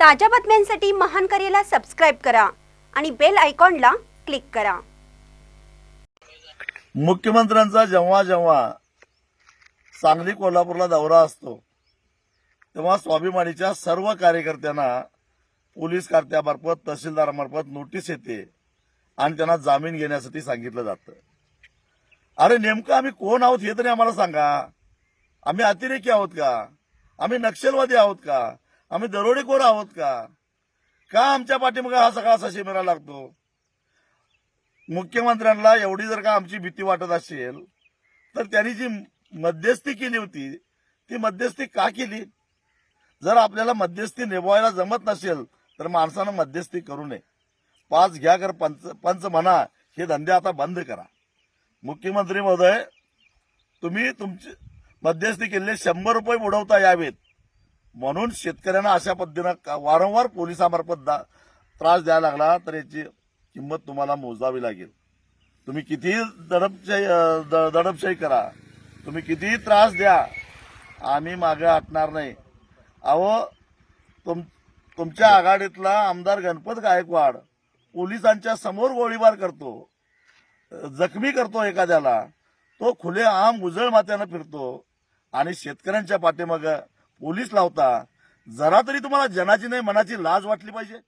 ताज्या बातम्यांसाठी महान करेला सबस्क्राईब करा आणि बेल आयकॉनला क्लिक करा. मुख्यमंत्र्यांचा जेव्हा जेव्हा सांगली कोल्हापूरला दौरा असतो तेव्हा स्वाभिमानीच्या सर्व कार्यकर्त्यांना पोलीस खात्यामार्फत तहसीलदारामार्फत नोटीस येते आणि त्यांना जामीन घेण्यासाठी सांगितलं जातं. अरे नेमकं आम्ही कोण आहोत हे तरी आम्हाला सांगा. आम्ही अतिरेकी आहोत का? आम्ही नक्षलवादी आहोत का? आम्ही दरोडेखोर आहोत का? का आमच्या पाठीमागे हा सगळा असा शिमेरा लागतो? मुख्यमंत्र्यांना एवढी जर का आमची भीती वाटत असेल तर त्यांनी जी मध्यस्थी केली होती ती मध्यस्थी का केली? जर आपल्याला मध्यस्थी निभवायला जमत नसेल तर माणसानं मध्यस्थी करू नये. पाच घ्या कर पंच पंच म्हणा हे धंदे आता बंद करा. मुख्यमंत्री महोदय तुम्ही तुमची मध्यस्थी केलेले शंभर रुपये बुडवता यावेत. म्हणून शेतकऱ्यांना अशा पद्धतीनं का- वारंवार पोलिसामार्फत दा- त्रास द्यायला लागला तर याची किंमत तुम्हाला मोजावी लागेल. तुम्ही कितीही दडपशाही द- दडपशाही करा. तुम्ही कितीही त्रास द्या आम्ही मागे हटणार नाही. अहो तुम तुमच्या आघाडीतला आमदार गणपत गायकवाड पोलिसांच्या समोर गोळीबार करतो जखमी करतो एखाद्याला तो खुले आम उजळ मात्यानं फिरतो आणि शेतकऱ्यांच्या पाठीमागं पोलीस लावता जरा तरी तुम्हाला जनाची नाही मनाची लाज वाटली पाहिजे.